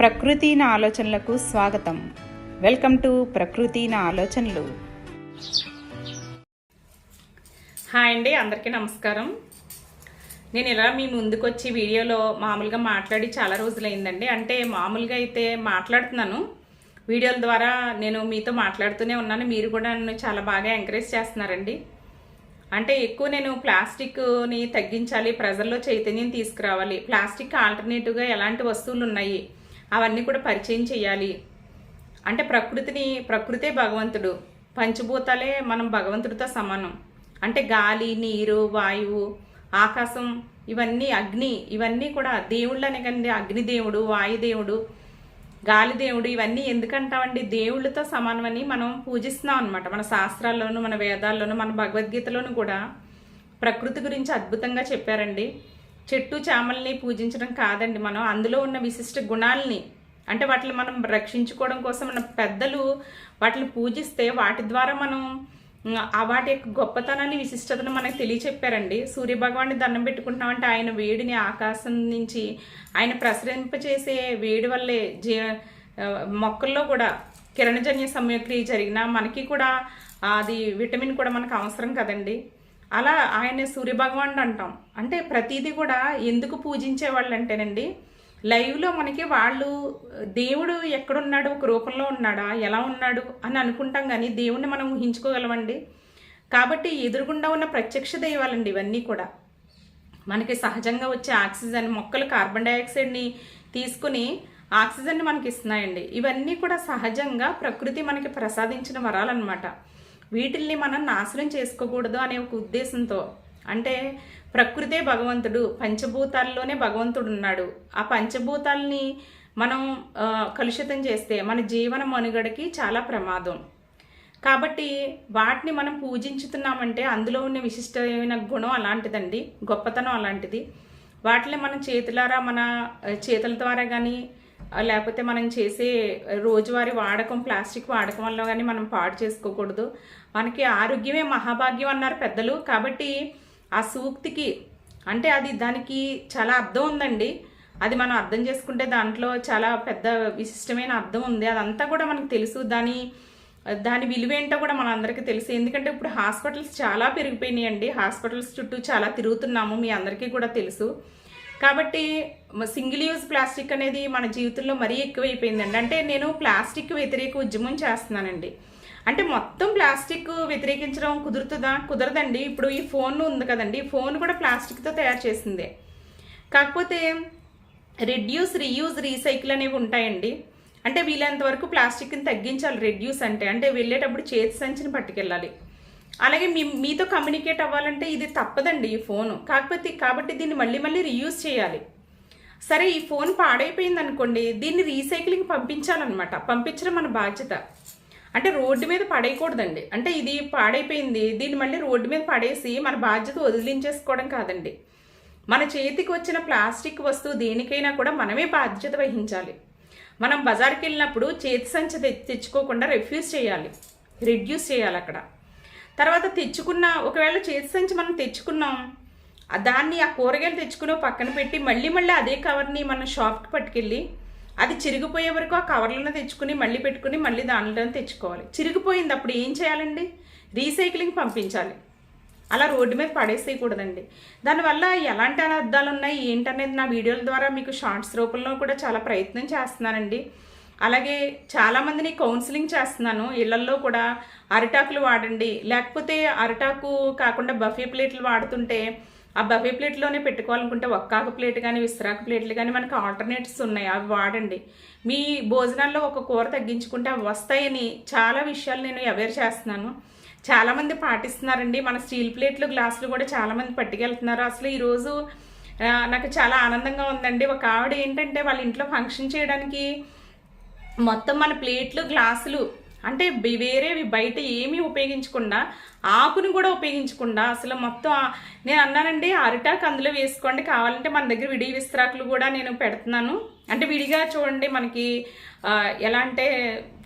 ప్రకృతి నా ఆలోచనలకు స్వాగతం. వెల్కమ్ టు ప్రకృతి నా ఆలోచనలు. హాయ్ అండి అందరికీ నమస్కారం. నేను ఇలా మీ ముందుకు వచ్చి వీడియోలో మామూలుగా మాట్లాడి చాలా రోజులైందండి. అంటే మామూలుగా అయితే మాట్లాడుతున్నాను. వీడియోల ద్వారా నేను మీతో మాట్లాడుతూనే ఉన్నాను. మీరు కూడా నన్ను చాలా బాగా ఎంకరేజ్ చేస్తున్నారండి. అంటే ఎక్కువ నేను ప్లాస్టిక్ని తగ్గించాలి ప్రజల్లో చైతన్యం తీసుకురావాలి. ప్లాస్టిక్ ఆల్టర్నేటివ్గా ఎలాంటి వస్తువులు ఉన్నాయి అవన్నీ కూడా పరిచయం చేయాలి అంటే ప్రకృతిని ప్రకృతే భగవంతుడు. పంచభూతాలే మనం భగవంతుడితో సమానం. అంటే గాలి నీరు వాయువు ఆకాశం ఇవన్నీ అగ్ని ఇవన్నీ కూడా దేవుళ్ళనే కండి అగ్నిదేవుడు వాయుదేవుడు గాలిదేవుడు ఇవన్నీ ఎందుకంటామండి? దేవుళ్ళతో సమానమని మనం పూజిస్తున్నాం అనమాట మన శాస్త్రాల్లోనూ మన వేదాల్లోనూ మన భగవద్గీతలోనూ కూడా ప్రకృతి గురించి అద్భుతంగా చెప్పారండి. చెట్టు చామల్ని పూజించడం కాదండి మనం. అందులో ఉన్న విశిష్ట గుణాలని అంటే వాటిని మనం రక్షించుకోవడం కోసం మన పెద్దలు వాటిని పూజిస్తే వాటి ద్వారా మనం ఆ వాటి యొక్క గొప్పతనాన్ని విశిష్టతను మనకు తెలియచెప్పారండి. సూర్యభగవాన్ని దండం పెట్టుకుంటున్నామంటే ఆయన వేడిని ఆకాశం నుంచి ఆయన ప్రసరింపచేసే వేడి వల్లే జీ మొక్కల్లో కూడా కిరణజన్య సమయక్రియ జరిగినా మనకి కూడా అది విటమిన్ కూడా మనకు అవసరం కదండి. అలా ఆయన్ని సూర్యభగవానుడు అంటాం అంటే ప్రతిదీ కూడా ఎందుకు పూజించే వాళ్ళు అంటేనండి లైవ్లో మనకి వాళ్ళు దేవుడు ఎక్కడున్నాడు ఒక రూపంలో ఉన్నాడా ఎలా ఉన్నాడు అని అనుకుంటాం కానీ దేవుణ్ణి మనం ఊహించుకోగలమండి. కాబట్టి ఎదురుగుండా ఉన్న ప్రత్యక్ష దైవాలండి ఇవన్నీ కూడా. మనకి సహజంగా వచ్చే ఆక్సిజన్ మొక్కలు కార్బన్ డైఆక్సైడ్ని తీసుకుని ఆక్సిజన్ని మనకి ఇస్తున్నాయండి. ఇవన్నీ కూడా సహజంగా ప్రకృతి మనకి ప్రసాదించిన వరాలన్నమాట. వీటిల్ని మనం నాశనం చేసుకోకూడదు అనే ఒక ఉద్దేశంతో అంటే ప్రకృతే భగవంతుడు పంచభూతాల్లోనే భగవంతుడు ఉన్నాడు ఆ పంచభూతాల్ని మనం కలుషితం చేస్తే మన జీవన మనుగడకి చాలా ప్రమాదం. కాబట్టి వాటిని మనం పూజించుతున్నామంటే అందులో ఉన్న విశిష్టమైన గుణం అలాంటిదండి గొప్పతనం అలాంటిది. వాటిని మనం చేతులారా మన చేతుల ద్వారా కానీ లేకపోతే మనం చేసే రోజువారీ వాడకం ప్లాస్టిక్ వాడకం వల్ల కానీ మనం పాడు చేసుకోకూడదు. మనకి ఆరోగ్యమే మహాభాగ్యం అన్నారు పెద్దలు. కాబట్టి ఆ సూక్తికి అంటే అది దానికి చాలా అర్థం ఉందండి. అది మనం అర్థం చేసుకుంటే దాంట్లో చాలా పెద్ద విశిష్టమైన అర్థం ఉంది. అదంతా కూడా మనకు తెలుసు. దాని దాని విలువ ఏంటో కూడా మన అందరికీ తెలుసు. ఎందుకంటే ఇప్పుడు హాస్పిటల్స్ చాలా పెరిగిపోయినాయండి. హాస్పిటల్స్ చుట్టూ చాలా తిరుగుతున్నాము. మీ అందరికీ కూడా తెలుసు. కాబట్టి సింగిల్ యూజ్ ప్లాస్టిక్ అనేది మన జీవితంలో మరీ ఎక్కువైపోయిందండి. అంటే నేను ప్లాస్టిక్ వ్యతిరేక ఉద్యమం చేస్తున్నానండి. అంటే మొత్తం ప్లాస్టిక్ వ్యతిరేకించడం కుదురుతుందా? కుదరదండి. ఇప్పుడు ఈ ఫోన్ ఉంది కదండి. ఫోన్ కూడా ప్లాస్టిక్తో తయారు చేసిందే. కాకపోతే రెడ్యూస్ రీయూజ్ రీసైకిల్ అనేవి ఉంటాయండి. అంటే వీలైనంత వరకు ప్లాస్టిక్ని తగ్గించాలి. రెడ్యూస్ అంటే అంటే వెళ్ళేటప్పుడు చేతి సంచిని పట్టుకెళ్ళాలి. అలాగే మీ మీతో కమ్యూనికేట్ అవ్వాలంటే ఇది తప్పదండి ఈ ఫోను. కాకపోతే కాబట్టి దీన్ని మళ్ళీ మళ్ళీ రీయూజ్ చేయాలి. సరే ఈ ఫోన్ పాడైపోయింది అనుకోండి దీన్ని రీసైక్లింగ్ పంపించాలన్నమాట. పంపించడం మన బాధ్యత. అంటే రోడ్డు మీద పడేయకూడదండి. అంటే ఇది పాడైపోయింది దీన్ని మళ్ళీ రోడ్డు మీద పడేసి మన బాధ్యత వదిలించేసుకోవడం కాదండి. మన చేతికి వచ్చిన ప్లాస్టిక్ వస్తువు దేనికైనా కూడా మనమే బాధ్యత వహించాలి. మనం బజార్కి వెళ్ళినప్పుడు చేతి సంచి తెచ్చుకోకుండా రిఫ్యూజ్ చేయాలి. రిడ్యూస్ చేయాలి అక్కడ. తర్వాత తెచ్చుకున్న ఒకవేళ చేతి సంచి మనం తెచ్చుకున్నాం దాన్ని ఆ కూరగాయలు తెచ్చుకుని పక్కన పెట్టి మళ్ళీ మళ్ళీ అదే కవర్ని మనం షాప్కి పట్టుకెళ్ళి అది చిరిగిపోయే వరకు ఆ కవర్లను తెచ్చుకుని మళ్ళీ పెట్టుకుని మళ్ళీ దానిలోనే తెచ్చుకోవాలి. చిరిగిపోయింది అప్పుడు ఏం చేయాలండి? రీసైక్లింగ్ పంపించాలి. అలా రోడ్డు మీద పడేసేయకూడదండి. దానివల్ల ఎలాంటి అనర్థాలు ఉన్నాయి ఏంటనేది నా వీడియోల ద్వారా మీకు షార్ట్స్ రూపంలో కూడా చాలా ప్రయత్నం చేస్తున్నానండి. అలాగే చాలామందిని కౌన్సిలింగ్ చేస్తున్నాను. ఇళ్ళల్లో కూడా అరిటాకులు వాడండి. లేకపోతే అరిటాకు కాకుండా బఫీ ప్లేట్లు వాడుతుంటే ఆ బఫీ ప్లేట్లోనే పెట్టుకోవాలనుకుంటే ఒక్కాక ప్లేట్ కానీ విస్తరాకు ప్లేట్లు కానీ మనకు ఆల్టర్నేటివ్స్ ఉన్నాయి. అవి వాడండి. మీ భోజనాల్లో ఒక కూర తగ్గించుకుంటే అవి వస్తాయని చాలా విషయాలు నేను అవేర్ చేస్తున్నాను. చాలామంది పాటిస్తున్నారండి. మన స్టీల్ ప్లేట్లు గ్లాసులు కూడా చాలామంది పట్టుకెళ్తున్నారు. అసలు ఈరోజు నాకు చాలా ఆనందంగా ఉందండి. ఒక ఆవిడ ఏంటంటే వాళ్ళ ఇంట్లో ఫంక్షన్ చేయడానికి మొత్తం మన ప్లేట్లు గ్లాసులు అంటే వేరేవి బయట ఏమీ ఉపయోగించకుండా ఆకును కూడా ఉపయోగించకుండా అసలు మొత్తం నేను అన్నానండి అరిటాకు అందులో వేసుకోండి కావాలంటే మన దగ్గర విడి విస్త్రాకులు కూడా నేను పెడుతున్నాను. అంటే విడిగా చూడండి మనకి ఎలా అంటే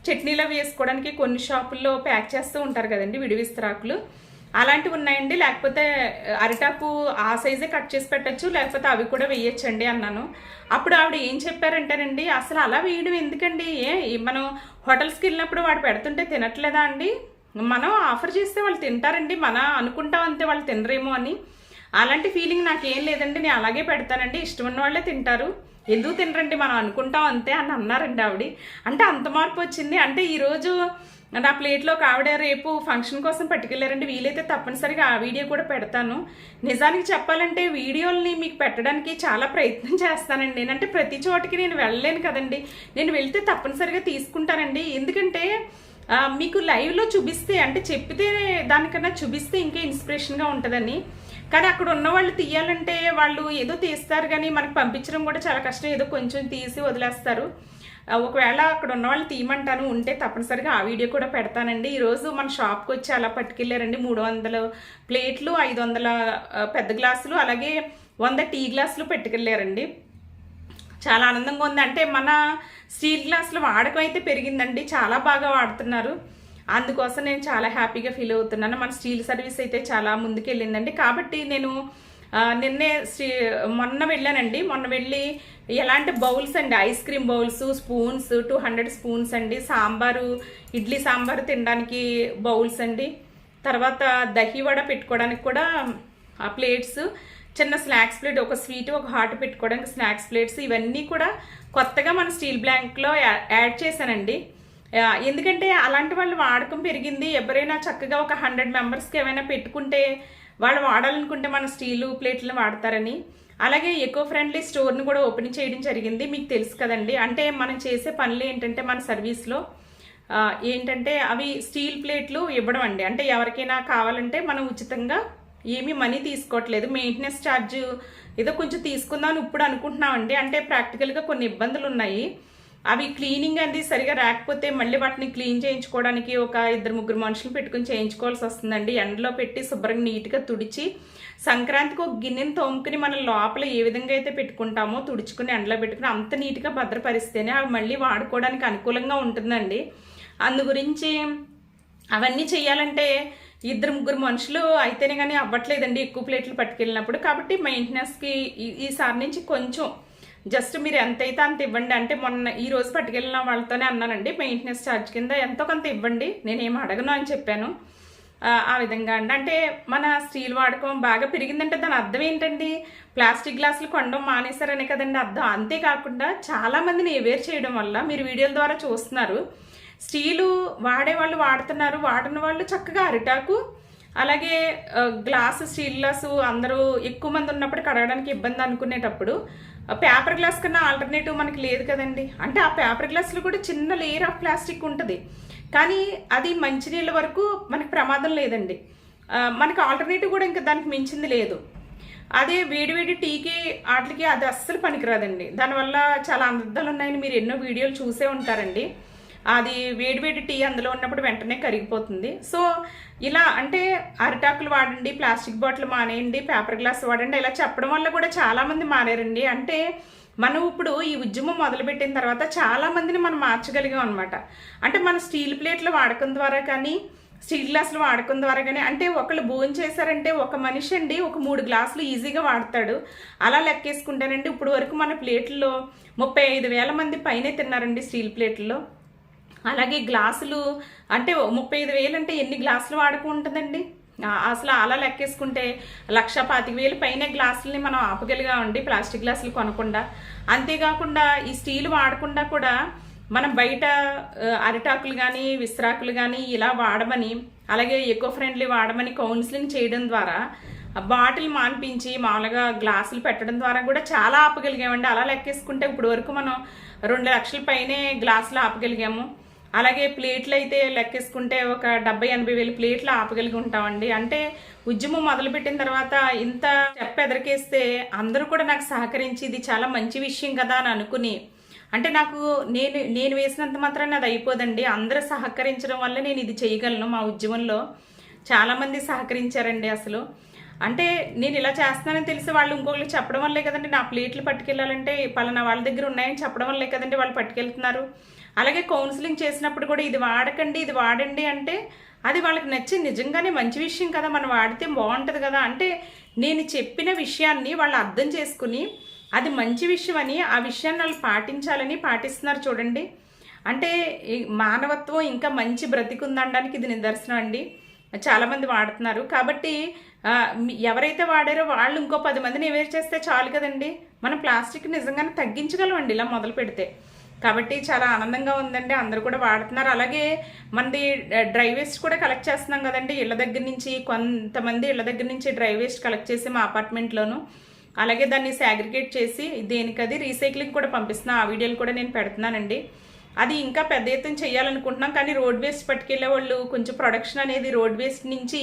చట్నీలో వేసుకోవడానికి కొన్ని షాపుల్లో ప్యాక్ చేస్తూ ఉంటారు కదండి విడి విస్త్రాకులు. అలాంటివి ఉన్నాయండి. లేకపోతే అరిటాకు ఆ సైజే కట్ చేసి పెట్టచ్చు లేకపోతే అవి కూడా వేయచ్చండి అన్నాను. అప్పుడు ఆవిడ ఏం చెప్పారంటేనండి అసలు అలా వేయడం ఎందుకండి? ఏ మనం హోటల్స్కి వెళ్ళినప్పుడు వాడు పెడుతుంటే తినట్లేదా అండి? మనం ఆఫర్ చేస్తే వాళ్ళు తింటారండి మన అనుకుంటాం అంతే వాళ్ళు తినరేమో అని. అలాంటి ఫీలింగ్ నాకేం లేదండి. నేను అలాగే పెడతానండి. ఇష్టం ఉన్న వాళ్ళే తింటారు. ఎందుకు తినరండి? మనం అనుకుంటాం అంతే అని అన్నారండి ఆవిడ. అంటే అంత మార్పు వచ్చింది. అంటే ఈరోజు ఆ ప్లేట్లో ఒక ఆవిడ రేపు ఫంక్షన్ కోసం పట్టుకెళ్ళారండి. వీలైతే తప్పనిసరిగా ఆ వీడియో కూడా పెడతాను. నిజానికి చెప్పాలంటే వీడియోల్ని మీకు పెట్టడానికి చాలా ప్రయత్నం చేస్తానండి. నేనంటే ప్రతి చోటికి నేను వెళ్ళలేను కదండి. నేను వెళ్తే తప్పనిసరిగా తీసుకుంటానండి. ఎందుకంటే మీకు లైవ్లో చూపిస్తే అంటే చెప్పితే దానికన్నా చూపిస్తే ఇంకా ఇన్స్పిరేషన్గా ఉంటుందని. కానీ అక్కడ ఉన్న వాళ్ళు తీయాలంటే వాళ్ళు ఏదో తీస్తారు కానీ మనకు పంపించడం కూడా చాలా కష్టం. ఏదో కొంచెం తీసి వదిలేస్తారు. ఒకవేళ అక్కడ ఉన్న వాళ్ళు తీయమంటాను ఉంటే తప్పనిసరిగా ఆ వీడియో కూడా పెడతానండి. ఈరోజు మన షాప్కి వచ్చి అలా పట్టుకెళ్ళారండి. మూడు వందల ప్లేట్లు ఐదు వందల పెద్ద గ్లాసులు అలాగే వంద టీ గ్లాసులు పెట్టుకెళ్ళారండి. చాలా ఆనందంగా ఉంది. అంటే మన స్టీల్ గ్లాసులు వాడకం అయితే పెరిగిందండి. చాలా బాగా వాడుతున్నారు. అందుకోసం నేను చాలా హ్యాపీగా ఫీల్ అవుతున్నాను. మన స్టీల్ సర్వీస్ అయితే చాలా ముందుకెళ్ళిందండి. కాబట్టి నేను నిన్నే స్టీ మొన్న వెళ్ళానండి. మొన్న వెళ్ళి ఎలాంటి బౌల్స్ అండి? Ice cream bowls spoons two hundred spoons అండి. సాంబారు ఇడ్లీ సాంబారు తినడానికి బౌల్స్ అండి. తర్వాత దహి వడ పెట్టుకోవడానికి కూడా ఆ ప్లేట్స్ చిన్న స్నాక్స్ ప్లేట్ ఒక స్వీట్ ఒక హాట్ పెట్టుకోవడానికి స్నాక్స్ ప్లేట్స్ ఇవన్నీ కూడా కొత్తగా మన స్టీల్ బ్లాంక్లో యాడ్ చేశానండి. ఎందుకంటే అలాంటి వాళ్ళు వాడకం పెరిగింది. ఎవరైనా చక్కగా ఒక హండ్రెడ్ మెంబర్స్కి ఏమైనా పెట్టుకుంటే వాళ్ళు వాడాలనుకుంటే మన స్టీలు ప్లేట్లను వాడతారని. అలాగే ఎకో ఫ్రెండ్లీ స్టోర్ని కూడా ఓపెన్ చేయడం జరిగింది. మీకు తెలుసు కదండి. అంటే మనం చేసే పనులు ఏంటంటే మన సర్వీస్లో ఏంటంటే అవి స్టీల్ ప్లేట్లు ఇవ్వడం అండి. అంటే ఎవరికైనా కావాలంటే మనం ఉచితంగా ఏమీ మనీ తీసుకోవట్లేదు. మెయింటెనెన్స్ ఛార్జ్ ఏదో కొంచెం తీసుకుందామని ఇప్పుడు అనుకుంటున్నామండి. అంటే ప్రాక్టికల్గా కొన్ని ఇబ్బందులు ఉన్నాయి. అవి క్లీనింగ్ అనేది సరిగా రాకపోతే మళ్ళీ వాటిని క్లీన్ చేయించుకోవడానికి ఒక ఇద్దరు ముగ్గురు మనుషులు పెట్టుకుని చేయించుకోవాల్సి వస్తుందండి. ఎండలో పెట్టి శుభ్రంగా నీట్గా తుడిచి సంక్రాంతికి ఒక గిన్నెని తోముకుని మనం లోపల ఏ విధంగా అయితే పెట్టుకుంటామో తుడుచుకుని ఎండలో పెట్టుకుని అంత నీట్గా భద్రపరిస్తేనే అవి మళ్ళీ వాడుకోవడానికి అనుకూలంగా ఉంటుందండి. అందు గురించి అవన్నీ చేయాలంటే ఇద్దరు ముగ్గురు మనుషులు అయితేనే కానీ అవ్వట్లేదండి ఎక్కువ ప్లేట్లు పట్టుకెళ్ళినప్పుడు. కాబట్టి మెయింటెనెన్స్కి ఈ- ఈసారి నుంచి కొంచెం జస్ట్ మీరు ఎంతైతే అంత ఇవ్వండి అంటే మొన్న ఈ రోజు పట్టుకెళ్ళిన వాళ్ళతోనే అన్నానండి మెయింటెనెన్స్ ఛార్జ్ కింద ఎంతో కొంత ఇవ్వండి నేనేం అడగను అని చెప్పాను. ఆ, విధంగా అండి. అంటే మన స్టీల్ వాడకం బాగా పెరిగిందంటే దాని అర్థం ఏంటండి? ప్లాస్టిక్ గ్లాసులు కొనడం మానేశారనే కదండి అర్థం. అంతేకాకుండా చాలా మందిని అవేర్ చేయడం వల్ల మీరు వీడియోల ద్వారా చూస్తున్నారు. స్టీలు వాడే వాళ్ళు వాడుతున్నారు వాడిన వాళ్ళు చక్కగా అరిటాకు అలాగే గ్లాసు స్టీల్ గ్లాసు అందరూ ఎక్కువ మంది ఉన్నప్పుడు కడగడానికి ఇబ్బంది అనుకునేటప్పుడు పేపర్ గ్లాస్ కన్నా ఆల్టర్నేటివ్ మనకి లేదు కదండి. అంటే ఆ పేపర్ గ్లాస్లో కూడా చిన్న లేయర్ ఆఫ్ ప్లాస్టిక్ ఉంటుంది. కానీ అది మంచినీళ్ళ వరకు మనకి ప్రమాదం లేదండి. మనకి ఆల్టర్నేటివ్ కూడా ఇంకా దానికి మించింది లేదు. అదే వేడివేడి టీకి వాటికి అది అస్సలు పనికిరాదండి. దానివల్ల చాలా అనర్థాలు ఉన్నాయని మీరు ఎన్నో వీడియోలు చూసే ఉంటారండి. అది వేడివేడి టీ అందులో ఉన్నప్పుడు వెంటనే కరిగిపోతుంది. సో ఇలా అంటే అరిటాకులు వాడండి ప్లాస్టిక్ బాటిల్ మానేయండి పేపర్ గ్లాస్ వాడండి ఇలా చెప్పడం వల్ల కూడా చాలామంది మానేరండి అంటే మనం ఇప్పుడు ఈ ఉద్యమం మొదలుపెట్టిన తర్వాత చాలా మందిని మనం మార్చగలిగాం అనమాట అంటే మన స్టీల్ ప్లేట్లు వాడకం ద్వారా కానీ స్టీల్ గ్లాసులు వాడకం ద్వారా కానీ అంటే ఒకళ్ళు భోజనం చేశారంటే ఒక మనిషి అండి ఒక మూడు గ్లాసులు ఈజీగా వాడతాడు. అలా లెక్కేసుకుంటానండి ఇప్పుడు వరకు మన ప్లేట్లలో ముప్పై ఐదు వేల మంది పైనే తిన్నారండి స్టీల్ ప్లేట్లలో. అలాగే గ్లాసులు అంటే ముప్పై ఐదు వేలు అంటే ఎన్ని గ్లాసులు వాడుకు ఉంటుందండి అసలు అలా లెక్కేసుకుంటే లక్ష పాతిక వేలు పైన గ్లాసులని మనం ఆపగలిగామండి ప్లాస్టిక్ గ్లాసులు కొనకుండా. అంతేకాకుండా ఈ స్టీల్ వాడకుండా కూడా మనం బయట అరిటాకులు కానీ విస్రాకులు కానీ ఇలా వాడమని అలాగే ఎకో ఫ్రెండ్లీ వాడమని కౌన్సిలింగ్ చేయడం ద్వారా బాటిల్ మాన్పించి మామూలుగా గ్లాసులు పెట్టడం ద్వారా కూడా చాలా ఆపగలిగామండి. అలా లెక్కేసుకుంటే ఇప్పుడు వరకు మనం రెండు లక్షల పైనే గ్లాసులు ఆపగలిగాము. అలాగే ప్లేట్లు అయితే లెక్కేసుకుంటే ఒక డెబ్బై ఎనభై వేలు ప్లేట్లు ఆపగలిగి ఉంటామండి అంటే ఉద్యమం మొదలుపెట్టిన తర్వాత ఇంత స్టెప్ ఎదరికేస్తే అందరూ కూడా నాకు సహకరించి ఇది చాలా మంచి విషయం కదా అని అనుకుని అంటే నాకు నేను నేను వేసినంత మాత్రాన్ని అది అయిపోదండి. అందరూ సహకరించడం వల్ల నేను ఇది చేయగలను మా ఉద్యమంలో. చాలామంది సహకరించారండి అసలు. అంటే నేను ఇలా చేస్తున్నానని తెలిసి వాళ్ళు ఇంకొకరు చెప్పడం వల్లే కదండి నా ప్లేట్లు పట్టుకెళ్ళాలంటే పలానా వాళ్ళ దగ్గర ఉన్నాయని చెప్పడం వల్లే కదండి వాళ్ళు పట్టుకెళ్తున్నారు. అలాగే కౌన్సిలింగ్ చేసినప్పుడు కూడా ఇది వాడకండి ఇది వాడండి అంటే అది వాళ్ళకి నచ్చి నిజంగానే మంచి విషయం కదా మనం వాడితే బాగుంటుంది కదా అంటే నేను చెప్పిన విషయాన్ని వాళ్ళు అర్థం చేసుకుని అది మంచి విషయం అని ఆ విషయాన్ని వాళ్ళు పాటించాలని పాటిస్తున్నారు చూడండి. అంటే మానవత్వం ఇంకా మంచి బ్రతికుందనడానికి ఇది నిదర్శనం అండి. చాలామంది వాడుతున్నారు. కాబట్టి ఎవరైతే వాడారో వాళ్ళు ఇంకో పది మందిని ఎవరు చేస్తే చాలు కదండి. మనం ప్లాస్టిక్ నిజంగానే తగ్గించగలమండి ఇలా మొదలు పెడితే. కాబట్టి చాలా ఆనందంగా ఉందండి. అందరూ కూడా వాడుతున్నారు. అలాగే మనది డ్రై వేస్ట్ కూడా కలెక్ట్ చేస్తున్నాం కదండి. ఇళ్ళ దగ్గర నుంచి కొంతమంది ఇళ్ళ దగ్గర నుంచి డ్రై వేస్ట్ కలెక్ట్ చేసి మా అపార్ట్మెంట్లోను అలాగే దాన్ని సాగ్రిగేట్ చేసి దేనికది రీసైక్లింగ్ కూడా పంపిస్తున్నాను ఆ వీడియోలు కూడా నేను పెడుతున్నానండి. అది ఇంకా పెద్ద ఎత్తున చేయాలనుకుంటున్నాం. కానీ రోడ్ వేస్ట్ పట్టుకెళ్ళే వాళ్ళు కొంచెం ప్రొడక్షన్ అనేది రోడ్ వేస్ట్ నుంచి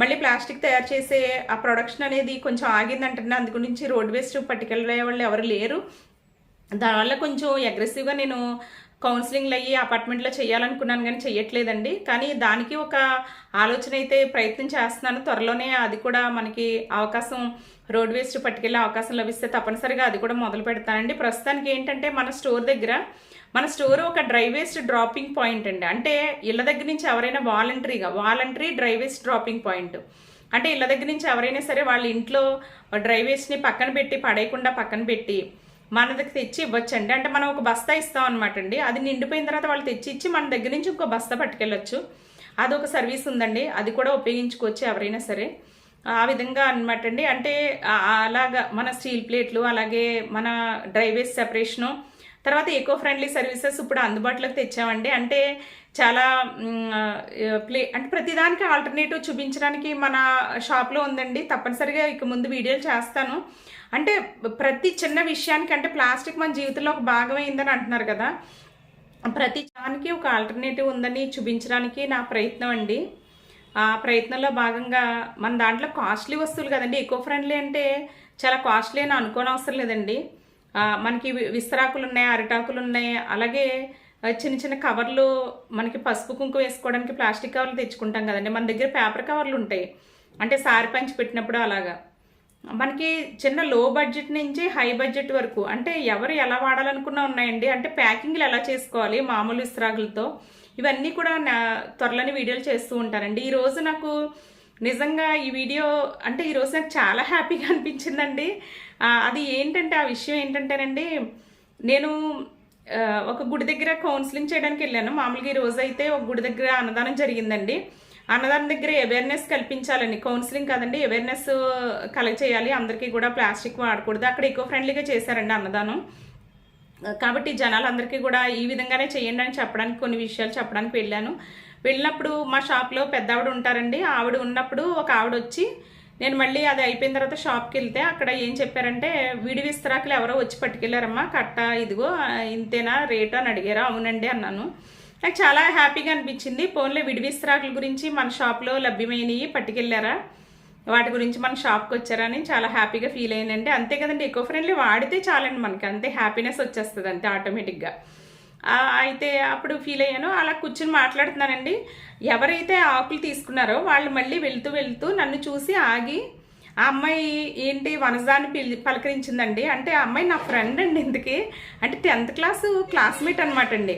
మళ్ళీ ప్లాస్టిక్ తయారు చేసే ఆ ప్రొడక్షన్ అనేది కొంచెం ఆగిందంటున్నా అందు గురించి రోడ్ వేస్ట్ పట్టుకెళ్ళే వాళ్ళు ఎవరు లేరు. దానివల్ల కొంచెం అగ్రెసివ్గా నేను కౌన్సిలింగ్లు అయ్యి అపార్ట్మెంట్లో చేయాలనుకున్నాను కానీ చెయ్యట్లేదండి. కానీ దానికి ఒక ఆలోచన అయితే ప్రయత్నం చేస్తున్నాను. త్వరలోనే అది కూడా మనకి అవకాశం రోడ్ వేస్ట్ పట్టుకెళ్ళే అవకాశం లభిస్తే తప్పనిసరిగా అది కూడా మొదలు పెడతానండి. ప్రస్తుతానికి ఏంటంటే మన స్టోర్ దగ్గర మన స్టోర్ ఒక డ్రై వేస్ట్ డ్రాపింగ్ పాయింట్ అండి. అంటే ఇళ్ళ దగ్గర నుంచి ఎవరైనా వాలంటరీగా voluntary dry waste dropping point అంటే ఇళ్ళ దగ్గర నుంచి ఎవరైనా సరే వాళ్ళ ఇంట్లో డ్రై వేస్ట్ని పక్కన పెట్టి పడేయకుండా పక్కన పెట్టి మన దగ్గర తెచ్చి ఇవ్వచ్చండి. అంటే మనం ఒక బస్తా ఇస్తాం అనమాట అండి. అది నిండిపోయిన తర్వాత వాళ్ళు తెచ్చి ఇచ్చి మన దగ్గర నుంచి ఇంకో బస్తా పట్టుకెళ్ళొచ్చు. అదొక సర్వీస్ ఉందండి. అది కూడా ఉపయోగించుకోవచ్చు ఎవరైనా సరే. ఆ విధంగా అనమాట అండి. అంటే అలాగా మన స్టీల్ ప్లేట్లు అలాగే మన డ్రైవేస్ సెపరేషను తర్వాత ఎకో ఫ్రెండ్లీ సర్వీసెస్ ఇప్పుడు అందుబాటులోకి తెచ్చామండి. అంటే చాలా ప్లే అంటే ప్రతిదానికి ఆల్టర్నేటివ్ చూపించడానికి మన షాప్లో ఉందండి. తప్పనిసరిగా ఇక ముందు వీడియోలు చేస్తాను. అంటే ప్రతి చిన్న విషయానికి అంటే ప్లాస్టిక్ మన జీవితంలో ఒక భాగమైందని అంటున్నారు కదా. ప్రతి దానికి ఒక ఆల్టర్నేటివ్ ఉందని చూపించడానికి నా ప్రయత్నం అండి. ఆ ప్రయత్నంలో భాగంగా మన దాంట్లో కాస్ట్లీ వస్తువులు కదండి. ఎకో ఫ్రెండ్లీ అంటే చాలా కాస్ట్లీ అని అనుకోనవసరం లేదండి. మనకి వి- విస్తరాకులు ఉన్నాయి అరిటాకులు ఉన్నాయి అలాగే చిన్న చిన్న కవర్లు మనకి పసుపు కుంకుమ వేసుకోవడానికి ప్లాస్టిక్ కవర్లు తెచ్చుకుంటాం కదండి. మన దగ్గర పేపర్ కవర్లు ఉంటాయి. అంటే సారి పంచి పెట్టినప్పుడు అలాగా. మనకి చిన్న లో బడ్జెట్ నుంచి హై బడ్జెట్ వరకు అంటే ఎవరు ఎలా వాడాలనుకున్నా ఉన్నాయండి. అంటే ప్యాకింగ్లు ఎలా చేసుకోవాలి మామూలు ఇస్త్రాగులతో ఇవన్నీ కూడా నా త్వరలోనే వీడియోలు చేస్తూ ఉంటానండి. ఈరోజు నాకు నిజంగా ఈ వీడియో అంటే ఈరోజు నాకు చాలా హ్యాపీగా అనిపించిందండి. అది ఏంటంటే ఆ విషయం ఏంటంటేనండి నేను ఒక గుడి దగ్గర కౌన్సిలింగ్ చేయడానికి వెళ్ళాను. మామూలుగా ఈ రోజు అయితే ఒక గుడి దగ్గర అన్నదానం జరిగిందండి. అన్నదానం దగ్గర అవేర్నెస్ కల్పించాలని కౌన్సిలింగ్ కాదండి అవేర్నెస్ కలెక్ట్ చేయాలి. అందరికీ కూడా ప్లాస్టిక్ వాడకూడదు. అక్కడ ఎక్కువ ఫ్రెండ్లీగా చేశారండి అన్నదానం. కాబట్టి జనాలందరికీ కూడా ఈ విధంగానే చేయండి అని చెప్పడానికి కొన్ని విషయాలు చెప్పడానికి వెళ్ళాను. వెళ్ళినప్పుడు మా షాప్లో పెద్ద ఆవిడ ఉంటారండి. ఆవిడ ఉన్నప్పుడు ఒక ఆవిడ వచ్చి నేను మళ్ళీ అది అయిపోయిన తర్వాత షాప్కి వెళ్తే అక్కడ ఏం చెప్పారంటే విడి విస్తరాకులు ఎవరో వచ్చి పట్టుకెళ్ళారమ్మా కట్ట ఇదిగో ఇంతేనా రేటు అని అడిగారా. అవునండి అన్నాను. నాకు చాలా హ్యాపీగా అనిపించింది. ఫోన్లో విడి విస్తరాకుల గురించి మన షాప్లో లభ్యమైనవి పట్టుకెళ్ళారా వాటి గురించి మన షాప్కి వచ్చారని చాలా హ్యాపీగా ఫీల్ అయ్యానండి. అంతే కదండి ఎకో ఫ్రెండ్లీ వాడితే చాలండి మనకి. అంతే హ్యాపీనెస్ వచ్చేస్తుంది అంతే ఆటోమేటిక్గా. అయితే అప్పుడు ఫీల్ అయ్యాను. అలా కూర్చుని మాట్లాడుతున్నానండి. ఎవరైతే ఆకులు తీసుకున్నారో వాళ్ళు మళ్ళీ వెళ్తూ వెళుతూ నన్ను చూసి ఆగి ఆ అమ్మాయి ఏంటి వనజాన్ని పిలి పలకరించిందండి? అంటే ఆ అమ్మాయి నా ఫ్రెండ్ అండి ఇందుకే అంటే టెన్త్ క్లాసు క్లాస్మేట్ అనమాట అండి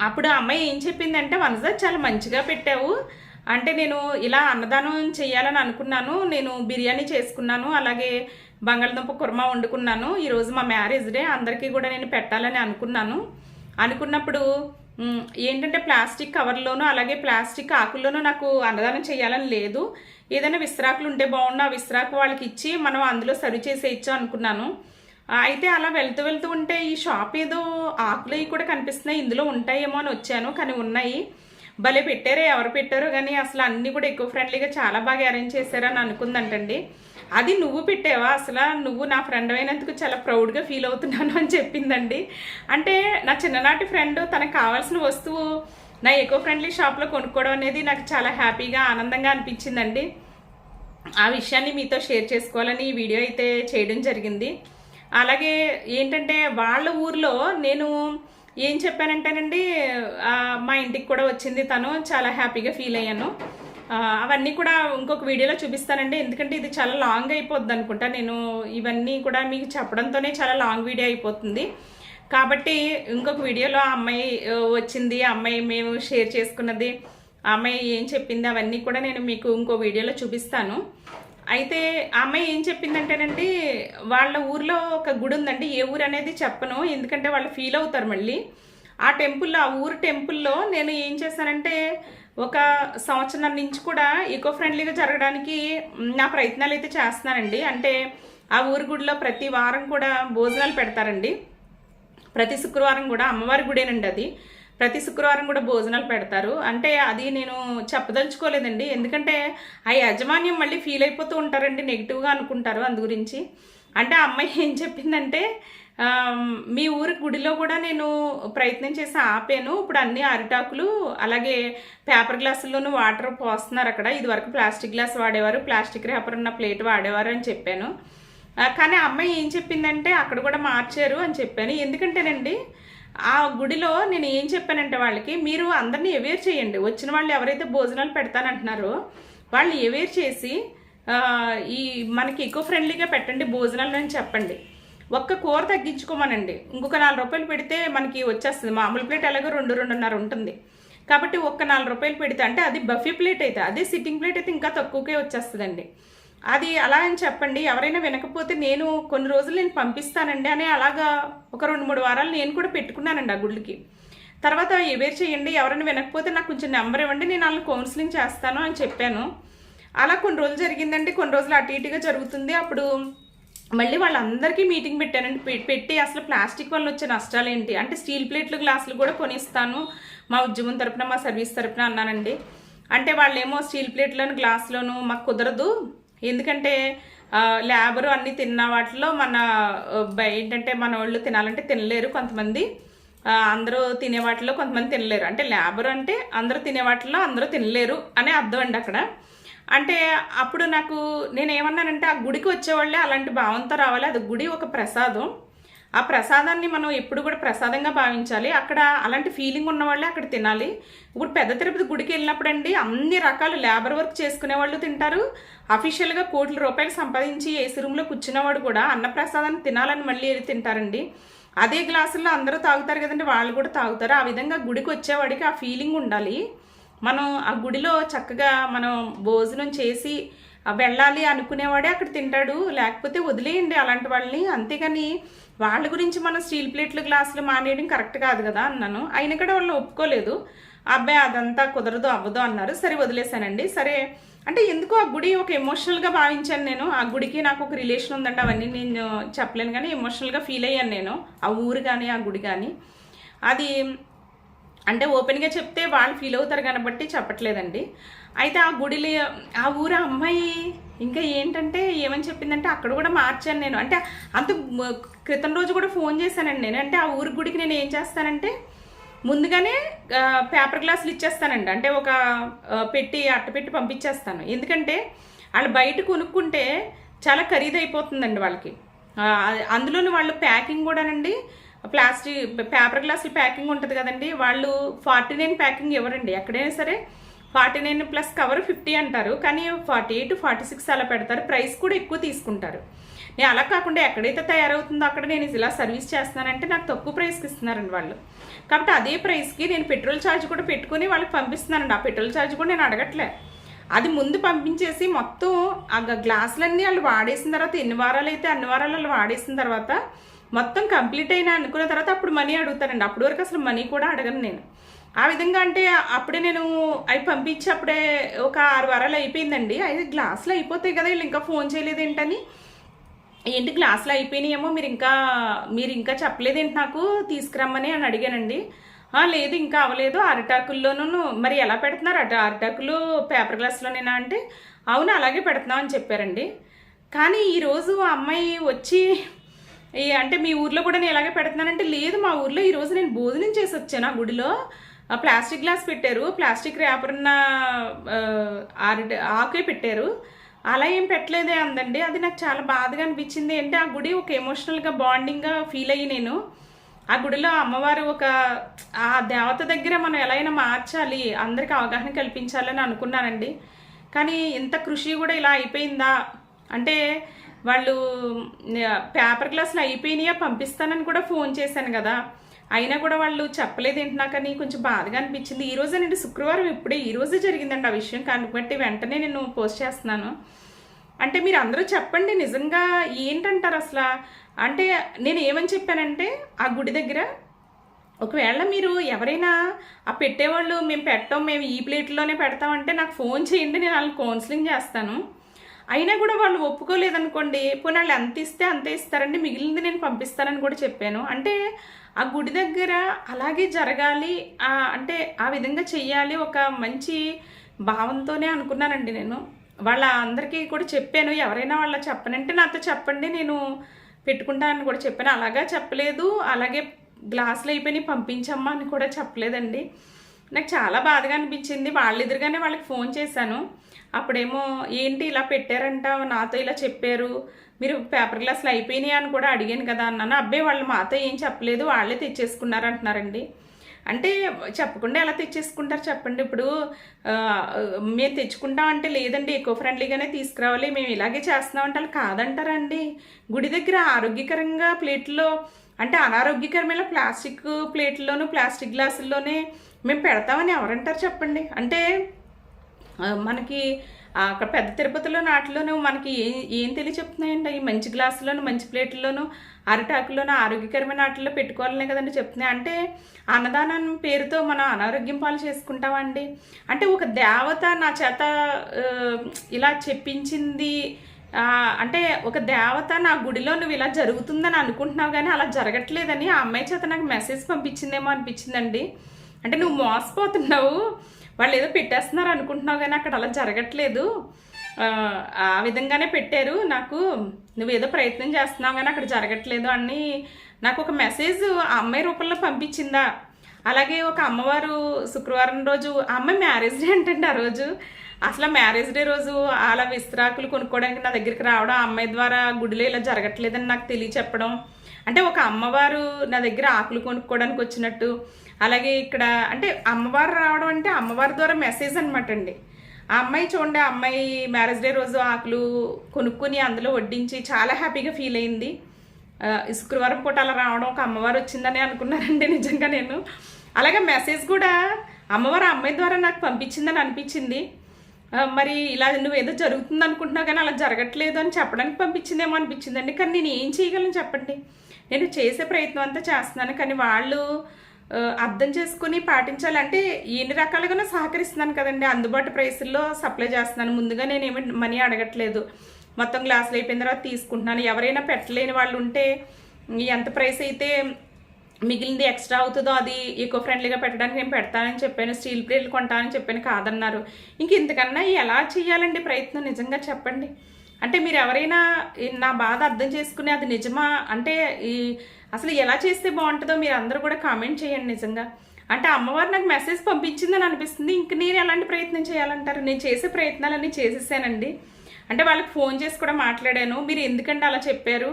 అప్పుడు ఆ అమ్మాయి ఏం చెప్పిందంటే వనజ చాలా మంచిగా పెట్టావు. అంటే నేను ఇలా అన్నదానం చేయాలని అనుకున్నాను. నేను బిర్యానీ చేసుకున్నాను. అలాగే బంగాళదుంప కుర్మా వండుకున్నాను. ఈరోజు మా మ్యారేజ్ డే. అందరికీ కూడా నేను పెట్టాలని అనుకున్నాను. అనుకున్నప్పుడు ఏంటంటే ప్లాస్టిక్ కవర్లోనూ అలాగే ప్లాస్టిక్ ఆకుల్లోనూ నాకు అన్నదానం చేయాలని లేదు. ఏదైనా విశ్రాకులు ఉంటే బాగుండు ఆ విశ్రాకు వాళ్ళకి ఇచ్చి మనం అందులో సర్వ్ చేసేయచ్చు అనుకున్నాను. అయితే అలా వెళ్తూ వెళ్తూ ఉంటే ఈ షాప్ ఏదో ఆకులవి కూడా కనిపిస్తున్నాయి ఇందులో ఉంటాయేమో అని వచ్చాను. కానీ ఉన్నాయి. భలే పెట్టారే ఎవరు పెట్టారో కానీ అసలు అన్నీ కూడా ఎక్కువ ఫ్రెండ్లీగా చాలా బాగా అరేంజ్ చేశారని అనుకుందంటండి. అది నువ్వు పెట్టావా? అసలు నువ్వు నా ఫ్రెండ్ అయినందుకు చాలా ప్రౌడ్గా ఫీల్ అవుతున్నాను అని చెప్పిందండి. అంటే నా చిన్ననాటి ఫ్రెండ్ తనకు కావాల్సిన వస్తువు నా ఎకో ఫ్రెండ్లీ షాప్లో కొనుక్కోవడం అనేది నాకు చాలా హ్యాపీగా ఆనందంగా అనిపించిందండి. ఆ విషయాన్ని మీతో షేర్ చేసుకోవాలని ఈ వీడియో అయితే చేయడం జరిగింది. అలాగే ఏంటంటే వాళ్ళ ఊర్లో నేను ఏం చెప్పానంటేనండి మా ఇంటికి కూడా వచ్చింది తను. చాలా హ్యాపీగా ఫీల్ అయ్యాను. అవన్నీ కూడా ఇంకొక వీడియోలో చూపిస్తానండి. ఎందుకంటే ఇది చాలా లాంగ్ అయిపోద్ది అనుకుంటా. నేను ఇవన్నీ కూడా మీకు చెప్పడంతోనే చాలా లాంగ్ వీడియో అయిపోతుంది. కాబట్టి ఇంకొక వీడియోలో ఆ అమ్మాయి వచ్చింది. ఆ అమ్మాయి మేము షేర్ చేసుకున్నది. ఆ అమ్మాయి ఏం చెప్పింది అవన్నీ కూడా నేను మీకు ఇంకో వీడియోలో చూపిస్తాను. అయితే ఆ అమ్మాయి ఏం చెప్పిందంటేనండి వాళ్ళ ఊర్లో ఒక గుడి ఉందండి. ఏ ఊరు అనేది చెప్పను. ఎందుకంటే వాళ్ళు ఫీల్ అవుతారు మళ్ళీ. ఆ టెంపుల్లో ఆ ఊరు టెంపుల్లో నేను ఏం చేశానంటే ఒక సంవత్సరం నుంచి కూడా ఈకో ఫ్రెండ్లీగా జరగడానికి నా ప్రయత్నాలు అయితే చేస్తున్నానండి. అంటే ఆ ఊరి గుడిలో ప్రతి వారం కూడా భోజనాలు పెడతారండి. ప్రతి శుక్రవారం కూడా అమ్మవారి గుడేనండి అది. ప్రతి శుక్రవారం కూడా భోజనాలు పెడతారు. అంటే అది నేను చెప్పదలుచుకోలేదండి. ఎందుకంటే ఆ యాజమాన్యం మళ్ళీ ఫీల్ అయిపోతూ ఉంటారండి నెగిటివ్గా అనుకుంటారు అందు గురించి. అంటే ఆ అమ్మాయి ఏం చెప్పిందంటే మీ ఊరి గుడిలో కూడా నేను ప్రయత్నం చేసి ఆపాను. ఇప్పుడు అన్ని అరిటాకులు అలాగే పేపర్ గ్లాసుల్లోనూ వాటర్ పోస్తున్నారు అక్కడ. ఇదివరకు ప్లాస్టిక్ గ్లాస్ వాడేవారు ప్లాస్టిక్ రేపర్ ఉన్న ప్లేట్ వాడేవారు అని చెప్పాను. కానీ ఆ అమ్మాయి ఏం చెప్పిందంటే అక్కడ కూడా మార్చారు అని చెప్పాను. ఎందుకంటేనండి ఆ గుడిలో నేను ఏం చెప్పానంటే వాళ్ళకి మీరు అందరినీ అవేర్ చేయండి. వచ్చిన వాళ్ళు ఎవరైతే భోజనాలు పెడతానంటున్నారో వాళ్ళు అవేర్ చేసి ఈ మనకి ఎకో ఫ్రెండ్లీగా పెట్టండి భోజనాలు అని చెప్పండి. ఒక్క కూర తగ్గించుకోమనండి. ఇంకొక నాలుగు రూపాయలు పెడితే మనకి వచ్చేస్తుంది. మామూలు ప్లేట్ ఎలాగో రెండు రెండున్నర ఉంటుంది. కాబట్టి ఒక్క నాలుగు రూపాయలు పెడితే అంటే అది బఫీ ప్లేట్ అయితే అదే సిట్టింగ్ ప్లేట్ అయితే ఇంకా తక్కువకే వచ్చేస్తుందండి. అది అలా అని చెప్పండి. ఎవరైనా వినకపోతే నేను కొన్ని రోజులు నేను పంపిస్తానండి అని అలాగా ఒక రెండు మూడు వారాలు నేను కూడా పెట్టుకున్నానండి ఆ గుళ్ళకి. తర్వాత ఎవేర్ చేయండి. ఎవరైనా వినకపోతే నాకు కొంచెం నెంబర్ ఇవ్వండి. నేను వాళ్ళని కౌన్సిలింగ్ చేస్తాను అని చెప్పాను. అలా కొన్ని రోజులు జరిగిందండి. కొన్ని రోజులు అటు ఇటుగా జరుగుతుంది. అప్పుడు మళ్ళీ వాళ్ళందరికీ మీటింగ్ పెట్టానండి పె- పెట్టి అసలు ప్లాస్టిక్ వల్ల వచ్చే నష్టాలు ఏంటి అంటే స్టీల్ ప్లేట్లు గ్లాసులు కూడా కొనిస్తాను. మా ఉద్యమం తరపున మా సర్వీస్ తరపున అన్నానండి. అంటే వాళ్ళేమో స్టీల్ ప్లేట్లను గ్లాసులను మాకు కుదరదు. ఎందుకంటే లేబరు అన్నీ తిన్న వాటిలో మన ఏంటంటే మన వాళ్ళు తినాలంటే తినలేరు కొంతమంది. అందరూ తినే వాటిలో కొంతమంది తినలేరు. అంటే లేబర్ అంటే అందరూ తినే వాటిలో అందరూ తినలేరు అనే అర్థం అండి అక్కడ. అంటే అప్పుడు నాకు నేను ఏమన్నానంటే ఆ గుడికి వచ్చేవాళ్ళే అలాంటి భావంతో రావాలి. అది గుడి ఒక ప్రసాదం. ఆ ప్రసాదాన్ని మనం ఎప్పుడు కూడా ప్రసాదంగా భావించాలి. అక్కడ అలాంటి ఫీలింగ్ ఉన్నవాళ్ళే అక్కడ తినాలి. ఇప్పుడు పెద్ద తిరుపతి గుడికి వెళ్ళినప్పుడు అండి అన్ని రకాలు లేబర్ వర్క్ చేసుకునే వాళ్ళు తింటారు. అఫీషియల్గా కోట్ల రూపాయలు సంపాదించి ఏసీ రూమ్లో కూర్చున్నవాడు కూడా అన్న ప్రసాదాన్ని తినాలని మళ్ళీ వెళ్ళి తింటారండి. అదే గ్లాసుల్లో అందరూ తాగుతారు కదండి వాళ్ళు కూడా తాగుతారు. ఆ విధంగా గుడికి వచ్చేవాడికి ఆ ఫీలింగ్ ఉండాలి. మనం ఆ గుడిలో చక్కగా మనం భోజనం చేసి వెళ్ళాలి అనుకునేవాడే అక్కడ తింటాడు. లేకపోతే వదిలేయండి అలాంటి వాళ్ళని. అంతేగాని వాళ్ళ గురించి మనం స్టీల్ ప్లేట్లు గ్లాసులు మానేయడం కరెక్ట్ కాదు కదా అన్నాను. అయినా కూడా వాళ్ళు ఒప్పుకోలేదు. అబ్బాయి అదంతా కుదరదు అవ్వదు అన్నారు. సరే వదిలేశానండి. సరే. అంటే ఎందుకో ఆ గుడి ఒక ఎమోషనల్గా భావించాను నేను. ఆ గుడికి నాకు ఒక రిలేషన్ ఉందండి. అవన్నీ నేను చెప్పలేను కానీ ఎమోషనల్గా ఫీల్ అయ్యాను నేను. ఆ ఊరు కానీ ఆ గుడి కానీ అది అంటే ఓపెన్గా చెప్తే వాళ్ళు ఫీల్ అవుతారు కాబట్టి చెప్పట్లేదండి. అయితే ఆ గుడిలో ఆ ఊరు అమ్మాయి ఇంకా ఏంటంటే ఏమని చెప్పిందంటే అక్కడ కూడా మార్చాను నేను. అంటే అంత క్రితం రోజు కూడా ఫోన్ చేశానండి నేను. అంటే ఆ ఊరి గుడికి నేను ఏం చేస్తానంటే ముందుగానే పేపర్ గ్లాసులు ఇచ్చేస్తానండి. అంటే ఒక పెట్టి అట్ట పెట్టి పంపించేస్తాను. ఎందుకంటే వాళ్ళు బయట కొనుక్కుంటే చాలా ఖరీదైపోతుందండి వాళ్ళకి. అందులోనూ అందులోని వాళ్ళు ప్యాకింగ్ కూడానండి ప్లాస్టిక్ పేపర్ గ్లాసులు ప్యాకింగ్ ఉంటుంది కదండి వాళ్ళు ఫార్టీ నైన్ ప్యాకింగ్ ఇవ్వరండి. ఎక్కడైనా సరే forty nine plus cover fifty అంటారు కానీ ఫార్టీ ఎయిట్ ఫార్టీ సిక్స్ అలా పెడతారు. ప్రైస్ కూడా ఎక్కువ తీసుకుంటారు. నేను అలా కాకుండా ఎక్కడైతే తయారవుతుందో అక్కడ నేను ఇలా సర్వీస్ చేస్తున్నానంటే నాకు తక్కువ ప్రైస్కి ఇస్తున్నారండి వాళ్ళు. కాబట్టి అదే ప్రైస్కి నేను పెట్రోల్ ఛార్జ్ కూడా పెట్టుకొని వాళ్ళకి పంపిస్తున్నానండి. ఆ పెట్రోల్ ఛార్జ్ కూడా నేను అడగట్లే. అది ముందు పంపించేసి మొత్తం ఆ గ- గ్లాసులన్నీ వాళ్ళు వాడేసిన తర్వాత ఎన్ని వారాలు అయితే అన్ని వారాలు వాళ్ళు వాడేసిన తర్వాత మొత్తం కంప్లీట్ అయినా అనుకున్న తర్వాత అప్పుడు మనీ అడుగుతానండి. అప్పటి వరకు అసలు మనీ కూడా అడగను నేను. ఆ విధంగా అంటే అప్పుడే నేను అవి పంపించి అప్పుడే ఒక ఆరు వారాలు అయిపోయిందండి. అయితే గ్లాసులు అయిపోతాయి కదా వీళ్ళు ఇంకా ఫోన్ చేయలేదు ఏంటని ఏంటి గ్లాసులు అయిపోయినాయేమో మీరు ఇంకా మీరు ఇంకా చెప్పలేదేంటి నాకు? తీసుకురమ్మని అని అడిగానండి. లేదు ఇంకా అవ్వలేదు. అరిటాకుల్లోనూ మరి ఎలా పెడుతున్నారు? అట అరిటాకులు పేపర్ గ్లాసులోనేనా అంటే? అవును అలాగే పెడుతున్నాం అని చెప్పారండి. కానీ ఈరోజు ఆ అమ్మాయి వచ్చి అంటే మీ ఊర్లో కూడా నేను ఇలాగే పెడుతున్నానంటే లేదు మా ఊర్లో ఈరోజు నేను భోజనం చేసి వచ్చాను ఆ గుడిలో. ప్లాస్టిక్ గ్లాస్ పెట్టారు ప్లాస్టిక్ ర్యాపర్ ఉన్న ఆ, ఆకే పెట్టారు. అలా ఏం పెట్టలేదే అందండి. అది నాకు చాలా బాధగా అనిపించింది. అంటే ఆ గుడి ఒక ఎమోషనల్గా బాండింగ్గా ఫీల్ అయ్యి నేను ఆ గుడిలో అమ్మవారు ఒక ఆ దేవత దగ్గర మనం ఎలా అయినా మార్చాలి అందరికి అవగాహన కల్పించాలని అనుకున్నానండి. కానీ ఇంత కృషి కూడా ఇలా అయిపోయిందా? అంటే వాళ్ళు పేపర్ క్లాసులు అయిపోయినాయా పంపిస్తానని కూడా ఫోన్ చేశాను కదా. అయినా కూడా వాళ్ళు చెప్పలేదు ఏంటి నాకని కొంచెం బాధగా అనిపించింది. ఈ రోజేనండి శుక్రవారం ఇప్పుడే ఈ రోజు జరిగిందండి ఆ విషయం. కాబట్టి వెంటనే నేను పోస్ట్ చేస్తున్నాను. అంటే మీరు అందరూ చెప్పండి నిజంగా ఏంటంటారు అసలు? అంటే నేను ఏమని చెప్పానంటే ఆ గుడి దగ్గర ఒకవేళ మీరు ఎవరైనా ఆ పెట్టేవాళ్ళు మేము పెట్టాం మేము ఈ ప్లేట్లోనే పెడతామంటే నాకు ఫోన్ చేయండి నేను వాళ్ళని కౌన్సిలింగ్ చేస్తాను. అయినా కూడా వాళ్ళు ఒప్పుకోలేదనుకోండి పోనీ వాళ్ళు ఎంత ఇస్తే అంతే ఇస్తారండి మిగిలింది నేను పంపిస్తానని కూడా చెప్పాను. అంటే ఆ గుడి దగ్గర అలాగే జరగాలి అంటే ఆ విధంగా చెయ్యాలి ఒక మంచి భావంతోనే అనుకున్నానండి నేను. వాళ్ళ అందరికీ కూడా చెప్పాను ఎవరైనా వాళ్ళ చెప్పనంటే నాతో చెప్పండి నేను పెట్టుకుంటానని కూడా చెప్పాను. అలాగా చెప్పలేదు అలాగే గ్లాసులు అయిపోయినాయి పంపించమ్మా అని కూడా చెప్పలేదండి. నాకు చాలా బాధగా అనిపించింది. వాళ్ళిద్దరుగానే వాళ్ళకి ఫోన్ చేశాను. అప్పుడేమో ఏంటి ఇలా పెట్టారంట? నాతో ఇలా చెప్పారు. మీరు పేపర్ గ్లాసులు అయిపోయినాయి అని కూడా అడిగాను కదా అన్నాను. అబ్బాయి వాళ్ళు మాతో ఏం చెప్పలేదు. వాళ్ళే తెచ్చేసుకున్నారు అంటున్నారండి. అంటే చెప్పకుండా ఎలా తెచ్చేసుకుంటారు చెప్పండి. ఇప్పుడు మేము తెచ్చుకుంటాం అంటే లేదండి ఎకో ఫ్రెండ్లీగానే తీసుకురావాలి. మేము ఇలాగే చేస్తున్నాం అంటే వాళ్ళు కాదంటారండి. గుడి దగ్గర ఆరోగ్యకరంగా ప్లేట్లో అంటే అనారోగ్యకరమైన ప్లాస్టిక్ ప్లేట్లోనూ ప్లాస్టిక్ గ్లాసుల్లోనే మేము పెడతామని ఎవరంటారు చెప్పండి? అంటే మనకి అక్కడ పెద్ద తిరుపతిలో నాటిలోనూ మనకి ఏం ఏం తెలియ చెప్తున్నాయండి ఈ మంచి గ్లాసులోను మంచి ప్లేట్లలోను అరిటాకుల్లోనూ ఆరోగ్యకరమైన ఆటల్లో పెట్టుకోవాలనే కదండి చెప్తున్నాయి. అంటే అన్నదానం పేరుతో మనం అనారోగ్యం పాలు చేసుకుంటామండి అంటే ఒక దేవత నా చేత ఇలా చెప్పించింది అంటే ఒక దేవత నా గుడిలో నువ్వు ఇలా జరుగుతుందని అనుకుంటున్నావు కానీ అలా జరగట్లేదని ఆ అమ్మాయి చేత నాకు మెసేజ్ పంపించిందేమో అనిపించిందండి. అంటే నువ్వు మోసపోతున్నావు. వాళ్ళు ఏదో పెట్టేస్తున్నారు అనుకుంటున్నావు కానీ అక్కడ అలా జరగట్లేదు. ఆ, విధంగానే పెట్టారు. నాకు నువ్వు ఏదో ప్రయత్నం చేస్తున్నావు కానీ అక్కడ జరగట్లేదు అని నాకు ఒక మెసేజ్ ఆ అమ్మాయి రూపంలో పంపించిందా. అలాగే ఒక అమ్మవారు శుక్రవారం రోజు ఆ అమ్మాయి మ్యారేజ్ డే అంటండి ఆ రోజు. అసలు మ్యారేజ్ డే రోజు అలా విస్తరాకులు కొనుక్కోవడానికి నా దగ్గరికి రావడం ఆ అమ్మాయి ద్వారా గుడిలో ఇలా జరగట్లేదని నాకు తెలియ చెప్పడం అంటే ఒక అమ్మవారు నా దగ్గర ఆకులు కొనుక్కోవడానికి వచ్చినట్టు అలాగే ఇక్కడ అంటే అమ్మవారు రావడం అంటే అమ్మవారి ద్వారా మెసేజ్ అనమాట అండి. ఆ అమ్మాయి చూడండి ఆ అమ్మాయి మ్యారేజ్ డే రోజు ఆకులు కొనుక్కొని అందులో వడ్డించి చాలా హ్యాపీగా ఫీల్ అయింది. శుక్రవారం పూట అలా రావడం ఒక అమ్మవారు వచ్చిందని అనుకున్నానండి నిజంగా నేను. అలాగే మెసేజ్ కూడా అమ్మవారు అమ్మాయి ద్వారా నాకు పంపించిందని అనిపించింది. మరి ఇలా నువ్వు ఏదో జరుగుతుంది అనుకుంటున్నావు కానీ అలా జరగట్లేదు అని చెప్పడానికి పంపించిందేమో అనిపించిందండి. కానీ నేను ఏం చేయగలను చెప్పండి? నేను చేసే ప్రయత్నం అంతా చేస్తున్నాను. కానీ వాళ్ళు అర్థం చేసుకుని పాటించాలి. అంటే ఎన్ని రకాలుగానో సహకరిస్తున్నాను కదండి. అందుబాటు ప్రైసుల్లో సప్లై చేస్తున్నాను. ముందుగా నేను ఏమి మనీ అడగట్లేదు. మొత్తం గ్లాసులు అయిపోయిన తర్వాత తీసుకుంటున్నాను. ఎవరైనా పెట్టలేని వాళ్ళు ఉంటే ఎంత ప్రైస్ అయితే మిగిలింది ఎక్స్ట్రా అవుతుందో అది ఈకో ఫ్రెండ్లీగా పెట్టడానికి నేను పెడతానని చెప్పాను. స్టీల్ ప్లేట్లు కొంటానని చెప్పాను కాదన్నారు. ఇంక ఇంతకన్నా ఎలా చేయాలండి ప్రయత్నం? నిజంగా చెప్పండి. అంటే మీరు ఎవరైనా నా బాధ అర్థం చేసుకుని అది నిజమా? అంటే ఈ అసలు ఎలా చేస్తే బాగుంటుందో మీరు అందరూ కూడా కామెంట్ చేయండి నిజంగా. అంటే అమ్మవారు నాకు మెసేజ్ పంపించిందని అనిపిస్తుంది. ఇంక నేను ఎలాంటి ప్రయత్నం చేయాలంటారు? నేను చేసే ప్రయత్నాలన్నీ చేసేసానండి. అంటే వాళ్ళకి ఫోన్ చేసి కూడా మాట్లాడాను. మీరు ఎందుకంటే అలా చెప్పారు?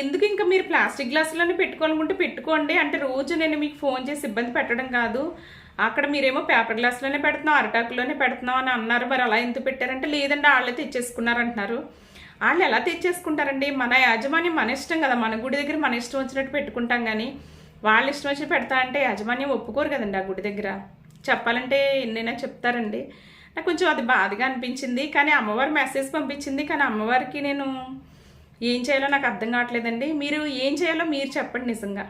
ఎందుకు ఇంకా మీరు ప్లాస్టిక్ గ్లాసులోనే పెట్టుకోవాలనుకుంటే పెట్టుకోండి. అంటే రోజు నేను మీకు ఫోన్ చేసి ఇబ్బంది పెట్టడం కాదు. అక్కడ మీరేమో పేపర్ గ్లాసులోనే పెడుతున్నాం అరటాకులోనే పెడుతున్నాం అని అన్నారు. మరి అలా ఎందుకు పెట్టారంటే లేదండి వాళ్ళే తెచ్చేసుకున్నారు అంటున్నారు వాళ్ళు ఎలా తెచ్చేసుకుంటారండి? మన యాజమాన్యం మన ఇష్టం కదా. మన గుడి దగ్గర మన ఇష్టం వచ్చినట్టు పెట్టుకుంటాం కానీ వాళ్ళ ఇష్టం వచ్చి పెడతా అంటే యాజమాన్యం ఒప్పుకోరు కదండి ఆ గుడి దగ్గర. చెప్పాలంటే ఎన్నైనా చెప్తారండి. నాకు కొంచెం అది బాధగా అనిపించింది. కానీ అమ్మవారు మెసేజ్ పంపించింది. కానీ అమ్మవారికి నేను ఏం చేయాలో నాకు అర్థం కావట్లేదండి. మీరు ఏం చేయాలో మీరు చెప్పండి నిజంగా.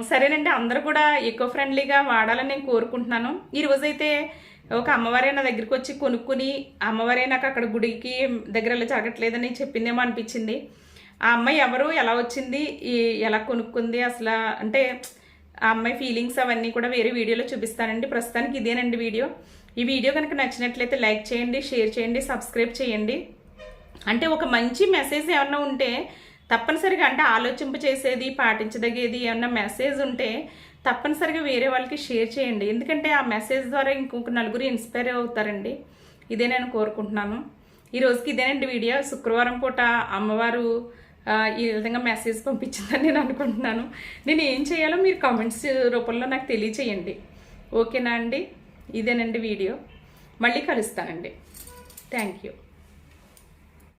సరేనండి. అందరూ కూడా ఎకో ఫ్రెండ్లీగా వాడాలని నేను కోరుకుంటున్నాను. ఈరోజైతే ఒక అమ్మవారే నా దగ్గరికి వచ్చి కొనుక్కుని అమ్మవారే నాకు అక్కడ గుడికి దగ్గర జరగట్లేదని చెప్పిందేమో అనిపించింది. ఆ అమ్మాయి ఎవరు ఎలా వచ్చింది ఈ- ఎలా కొనుక్కుంది అసలు? అంటే ఆ అమ్మాయి ఫీలింగ్స్ అవన్నీ కూడా వేరే వీడియోలో చూపిస్తానండి. ప్రస్తుతానికి ఇదేనండి వీడియో. ఈ వీడియో కనుక నచ్చినట్లయితే లైక్ చేయండి షేర్ చేయండి సబ్స్క్రైబ్ చేయండి. అంటే ఒక మంచి మెసేజ్ ఏమన్నా ఉంటే తప్పనిసరిగా అంటే ఆలోచింపు చేసేది పాటించదగేది ఏమన్నా మెసేజ్ ఉంటే తప్పనిసరిగా వేరే వాళ్ళకి షేర్ చేయండి. ఎందుకంటే ఆ మెసేజ్ ద్వారా ఇంకొక నలుగురు ఇన్స్పైర్ అవుతారండి. ఇదే నేను కోరుకుంటున్నాను. ఈ రోజుకి ఇదేనండి వీడియో. శుక్రవారం పూట అమ్మవారు ఈ విధంగా మెసేజ్ పంపించిందని నేను అనుకుంటున్నాను. నేను ఏం చేయాలో మీరు కామెంట్స్ రూపంలో నాకు తెలియచేయండి. ఓకేనా అండి? ఇదేనండి వీడియో. మళ్ళీ కలుస్తానండి. Thank you.